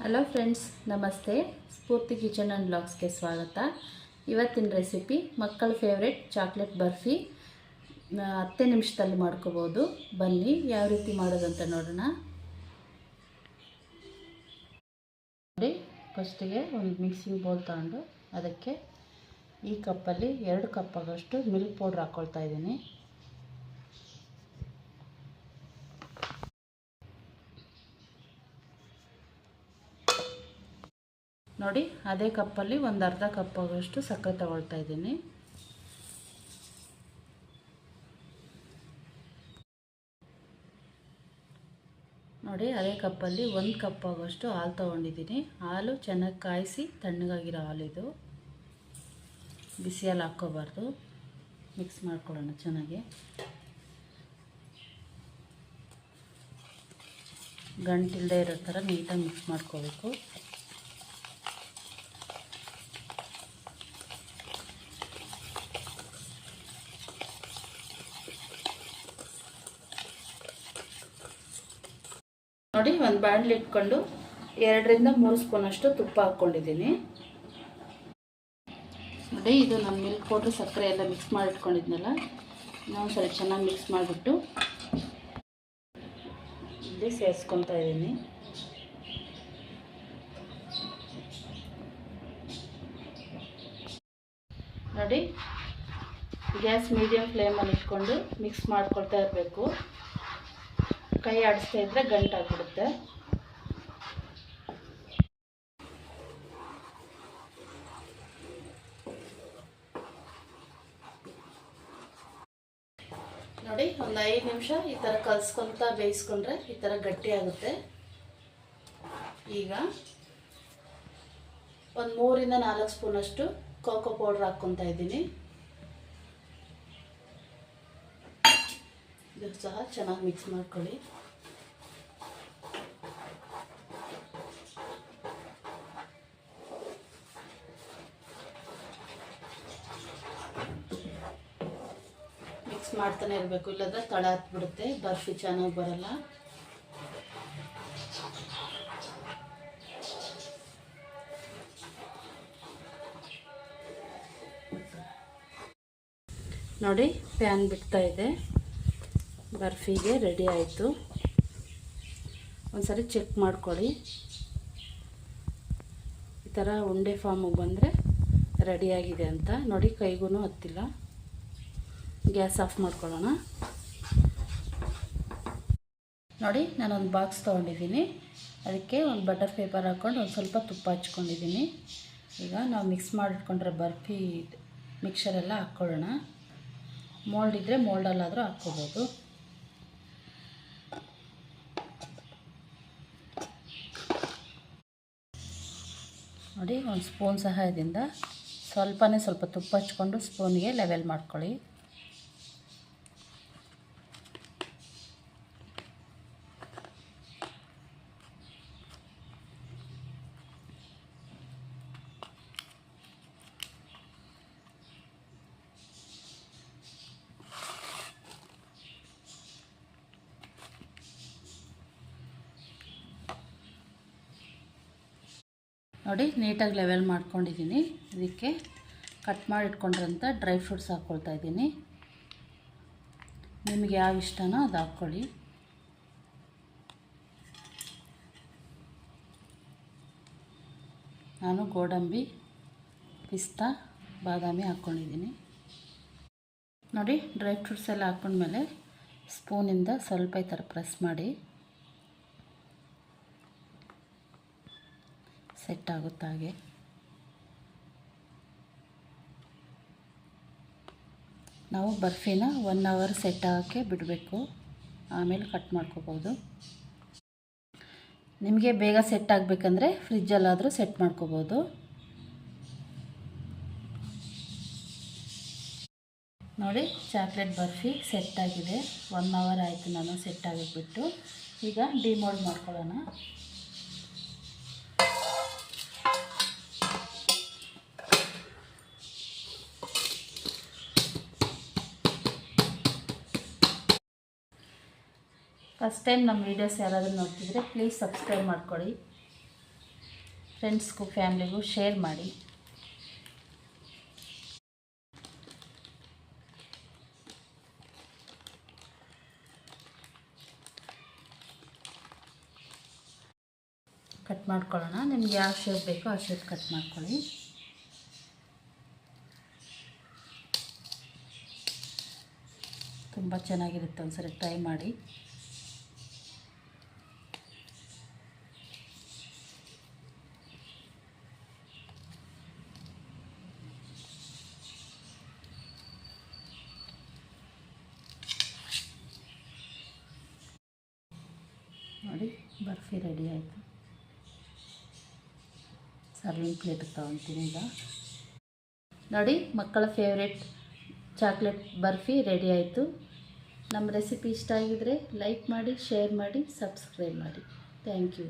Hello friends ನಮಸ್ತೆ. ಸ್ಫೂರ್ತಿ kitchen and ಬ್ಲಾಗ್ಸ್ಗೆ ಸ್ವಾಗತ. ಇವತ್ತಿನ ರೆಸಿಪಿ ಮಕ್ಕಳ ಫೇವ್ರೆಟ್ ಚಾಕ್ಲೇಟ್ ಬರ್ಫಿ. ಹತ್ತೇ ನಿಮಿಷದಲ್ಲಿ ಮಾಡ್ಕೋಬೋದು. ಬನ್ನಿ, ಯಾವ ರೀತಿ ಮಾಡೋದಂತ ನೋಡೋಣ. ನೋಡಿ ಫಸ್ಟಿಗೆ ಒಂದು ಮಿಕ್ಸಿಂಗ್ ಬೌಲ್ ತಗೊಂಡು ಅದಕ್ಕೆ ಈ ಕಪ್ಪಲ್ಲಿ ಎರಡು ಕಪ್ ಆಗೋಷ್ಟು ಮಿಲ್ಕ್ ಪೌಡ್ರ್ ಹಾಕ್ಕೊಳ್ತಾ ಇದ್ದೀನಿ. ನೋಡಿ, ಅದೇ ಕಪ್ಪಲ್ಲಿ ಒಂದು ಅರ್ಧ ಕಪ್ ಸಕ್ಕರೆ ತಗೊಳ್ತಾ ಇದ್ದೀನಿ. ನೋಡಿ, ಅದೇ ಕಪ್ಪಲ್ಲಿ ಒಂದು ಕಪ್ ಹಾಲು ತೊಗೊಂಡಿದ್ದೀನಿ. ಹಾಲು ಚೆನ್ನಾಗಿ ಕಾಯಿಸಿ ತಣ್ಣಗಾಗಿರೋ ಹಾಲಿದು ಬಿಸಿಯಲ್ಲಿ ಹಾಕ್ಕೋಬಾರ್ದು. ಮಿಕ್ಸ್ ಮಾಡ್ಕೊಳ್ಳೋಣ ಚೆನ್ನಾಗಿ. ಗಂಟಿಲ್ಲದೆ ಇರೋ ಥರ ನೀಟಾಗಿ ಮಿಕ್ಸ್ ಮಾಡ್ಕೋಬೇಕು. ನೋಡಿ, ಒಂದು ಬಾಣಲಿ ಇಟ್ಕೊಂಡು ಎರಡರಿಂದ ಮೂರು ಸ್ಪೂನಷ್ಟು ತುಪ್ಪ ಹಾಕ್ಕೊಂಡಿದ್ದೀನಿ. ನೋಡಿ, ಇದು ನಮ್ಮ ಮಿಲ್ಕ್ ಪೌಡ್ರ್ ಸಕ್ಕರೆ ಎಲ್ಲ ಮಿಕ್ಸ್ ಮಾಡಿಟ್ಕೊಂಡಿದ್ನಲ್ಲ ನಾವು ಸ್ವಲ್ಪ ಚೆನ್ನಾಗಿ ಮಿಕ್ಸ್ ಮಾಡಿಬಿಟ್ಟು ಇಲ್ಲಿ ಸೇರಿಸ್ಕೊತಾ ಇದ್ದೀನಿ ನೋಡಿ, ಗ್ಯಾಸ್ ಮೀಡಿಯಮ್ ಫ್ಲೇಮಲ್ಲಿ ಇಟ್ಕೊಂಡು ಮಿಕ್ಸ್ ಮಾಡ್ಕೊಳ್ತಾ ಇರಬೇಕು. ಕೈ ಆಡಿಸ್ತಾ ಇದ್ರೆ ಗಂಟಾಗ್ಬಿಡುತ್ತೆ ನೋಡಿ, ಒಂದು ಐದು ನಿಮಿಷ ಈ ಥರ ಕಲ್ಸ್ಕೊತ ಬೇಯಿಸ್ಕೊಂಡ್ರೆ ಈ ಥರ ಗಟ್ಟಿ ಆಗುತ್ತೆ. ಈಗ ಒಂದು ಮೂರಿಂದ ನಾಲ್ಕು ಸ್ಪೂನಷ್ಟು ಕೋಕೋ ಪೌಡ್ರ್ ಹಾಕ್ಕೊತಾ ಇದ್ದೀನಿ. ಇದು ಸಹ ಚೆನ್ನಾಗಿ ಮಿಕ್ಸ್ ಮಾಡ್ಕೊಳ್ಳಿ. ಮಿಕ್ಸ್ ಮಾಡ್ತಾನೆ ಇರಬೇಕು, ಇಲ್ಲದ್ರೆ ತಳ ಹತ್ಬಿಡುತ್ತೆ ಬರ್ಫಿ ಚೆನ್ನಾಗಿ ಬರಲ್ಲ. ನೋಡಿ ಪ್ಯಾನ್ ಬಿಡ್ತಾ ಇದೆ. ಬರ್ಫಿಗೆ ರೆಡಿ ಆಯಿತು. ಒಂದ್ಸರಿ ಚೆಕ್ ಮಾಡ್ಕೊಳ್ಳಿ. ಈ ಥರ ಉಂಡೆ ಫಾರ್ಮಿಗೆ ಬಂದರೆ ರೆಡಿಯಾಗಿದೆ ಅಂತ. ನೋಡಿ ಕೈಗೂ ಹತ್ತಿಲ್ಲ. ಗ್ಯಾಸ್ ಆಫ್ ಮಾಡ್ಕೊಳ್ಳೋಣ. ನೋಡಿ, ನಾನೊಂದು ಬಾಕ್ಸ್ ತೊಗೊಂಡಿದ್ದೀನಿ. ಅದಕ್ಕೆ ಒಂದು ಬಟರ್ ಪೇಪರ್ ಹಾಕ್ಕೊಂಡು ಒಂದು ಸ್ವಲ್ಪ ತುಪ್ಪ ಹಚ್ಕೊಂಡಿದ್ದೀನಿ. ಈಗ ನಾವು ಮಿಕ್ಸ್ ಮಾಡಿಟ್ಕೊಂಡ್ರೆ ಬರ್ಫಿ ಮಿಕ್ಸರೆಲ್ಲ ಹಾಕ್ಕೊಳ್ಳೋಣ. ಮೋಲ್ಡ್ ಇದ್ದರೆ ಮೋಲ್ಡಲ್ಲಾದರೂ ಹಾಕ್ಕೋಬೋದು. ನೋಡಿ ಒಂದು ಸ್ಪೂನ್ ಸಹಾಯದಿಂದ ಸ್ವಲ್ಪನೇ ಸ್ವಲ್ಪ ತುಪ್ಪ ಹಚ್ಕೊಂಡು ಸ್ಪೂನ್ಗೆ ಲೆವೆಲ್ ಮಾಡ್ಕೊಳ್ಳಿ. ನೋಡಿ, ನೀಟಾಗಿ ಲೆವೆಲ್ ಮಾಡ್ಕೊಂಡಿದ್ದೀನಿ ಇದಕ್ಕೆ ಕಟ್ ಮಾಡಿ ಇಟ್ಕೊಂಡಿರೋಂಥ ಡ್ರೈ ಫ್ರೂಟ್ಸ್ ಹಾಕ್ಕೊಳ್ತಾ ಇದ್ದೀನಿ ನಿಮಗೆ ಯಾವ ಇಷ್ಟನೋ ಅದು ಹಾಕ್ಕೊಳ್ಳಿ. ನಾನು ಗೋಡಂಬಿ, ಪಿಸ್ತಾ, ಬಾದಾಮಿ ಹಾಕ್ಕೊಂಡಿದ್ದೀನಿ ನೋಡಿ ಡ್ರೈ ಫ್ರೂಟ್ಸ್ ಎಲ್ಲ ಹಾಕ್ಕೊಂಡ್ಮೇಲೆ ಸ್ಪೂನಿಂದ ಸ್ವಲ್ಪ ಈ ಥರ ಪ್ರೆಸ್ ಮಾಡಿ. ಸೆಟ್ ಆಗುತ್ತ ಹಾಗೆ. ನಾವು ಬರ್ಫಿನ ಒನ್ ಅವರ್ ಸೆಟ್ ಆಗೋಕ್ಕೆ ಬಿಡಬೇಕು. ಆಮೇಲೆ ಕಟ್ ಮಾಡ್ಕೋಬೋದು. ನಿಮಗೆ ಬೇಗ ಸೆಟ್ ಆಗಬೇಕಂದ್ರೆ ಫ್ರಿಜ್ಜಲ್ಲಾದರೂ ಸೆಟ್ ಮಾಡ್ಕೋಬೋದು. ನೋಡಿ, ಚಾಕ್ಲೇಟ್ ಬರ್ಫಿ ಸೆಟ್ ಆಗಿದೆ. ಒನ್ ಅವರ್ ಆಯಿತು ನಾನು ಸೆಟ್ ಆಗಿಬಿಟ್ಟು ಈಗ ಡಿಮೋಲ್ಡ್ ಮಾಡ್ಕೊಳ್ಳೋಣ. ಫಸ್ಟ್ ಟೈಮ್ ನಮ್ಮ ವೀಡಿಯೋಸ್ ಯಾರಾದರೂ ನೋಡ್ತಿದ್ರೆ ಪ್ಲೀಸ್ ಸಬ್ಸ್ಕ್ರೈಬ್ ಮಾಡ್ಕೊಳ್ಳಿ. ಫ್ರೆಂಡ್ಸ್ಗೂ ಫ್ಯಾಮ್ಲಿಗೂ ಶೇರ್ ಮಾಡಿ. ಕಟ್ ಮಾಡ್ಕೊಳ್ಳೋಣ. ನಿಮ್ಗೆ ಯಾವ ಶೇಪ್ ಬೇಕೋ ಆ ಶೇಪ್ ಕಟ್ ಮಾಡ್ಕೊಳ್ಳಿ. ತುಂಬ ಚೆನ್ನಾಗಿರುತ್ತೆ ಒಂದ್ಸರಿ ಟ್ರೈ ಮಾಡಿ ನೋಡಿ ಬರ್ಫಿ ರೆಡಿ ಆಯಿತು. ಸರ್ವಿಂಗ್ ಪ್ಲೇಟ್ ತೊಗೊತೀನಿ ಈಗ. ನೋಡಿ, ಮಕ್ಕಳ ಫೇವ್ರೆಟ್ ಚಾಕ್ಲೇಟ್ ಬರ್ಫಿ ರೆಡಿ ಆಯಿತು. ನಮ್ಮ ರೆಸಿಪಿ ಇಷ್ಟ ಆಗಿದರೆ ಲೈಕ್ ಮಾಡಿ ಶೇರ್ ಮಾಡಿ ಸಬ್ಸ್ಕ್ರೈಬ್ ಮಾಡಿ. Thank you